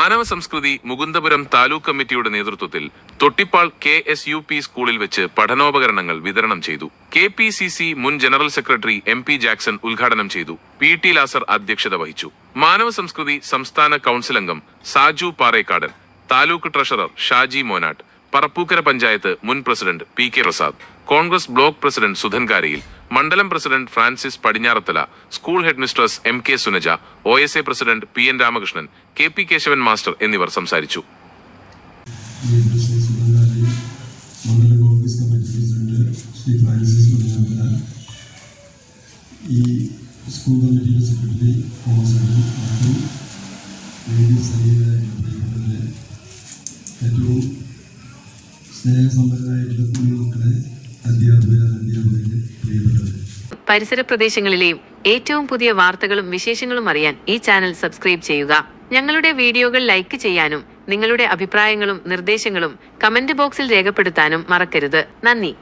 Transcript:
മാനവ സംസ്കൃതി മുകുന്ദപുരം താലൂക്ക് കമ്മിറ്റിയുടെ നേതൃത്വത്തിൽ Thottippal K S U P സ്കൂളിൽ വെച്ച് പഠനോപകരണങ്ങൾ വിതരണം ചെയ്തു. കെ പി സി സി മുൻ general secretary M P Jackson ഉദ്ഘാടനം ചെയ്തു. പി ടി ലാസർ അധ്യക്ഷത വഹിച്ചു. മാനവ സംസ്കൃതി സംസ്ഥാന കൌൺസിൽ അംഗം സാജു പാറേക്കാടൻ താലൂക്ക് ട്രഷറർ ഷാജി മോനാട്ട് പറപ്പൂക്കര പഞ്ചായത്ത് മുൻ president P K Prasad Congress block president Sudhan Karayil മണ്ഡലം president Francis Padinjarathala school headmistress M K Sunaja O S A president P N Ramakrishnan K P Keshavan master എന്നിവർ സംസാരിച്ചു. ഈ സ്കൂൾ ഏറ്റവും സ്നേഹസമ്പന്നരായിട്ടുള്ള പരിസര പ്രദേശങ്ങളിലെയും ഏറ്റവും പുതിയ വാർത്തകളും വിശേഷങ്ങളും അറിയാൻ ഈ ചാനൽ സബ്സ്ക്രൈബ് ചെയ്യുക. ഞങ്ങളുടെ വീഡിയോകൾ ലൈക്ക് ചെയ്യാനും നിങ്ങളുടെ അഭിപ്രായങ്ങളും നിർദ്ദേശങ്ങളും കമന്റ് ബോക്സിൽ രേഖപ്പെടുത്താനും മറക്കരുത്. നന്ദി.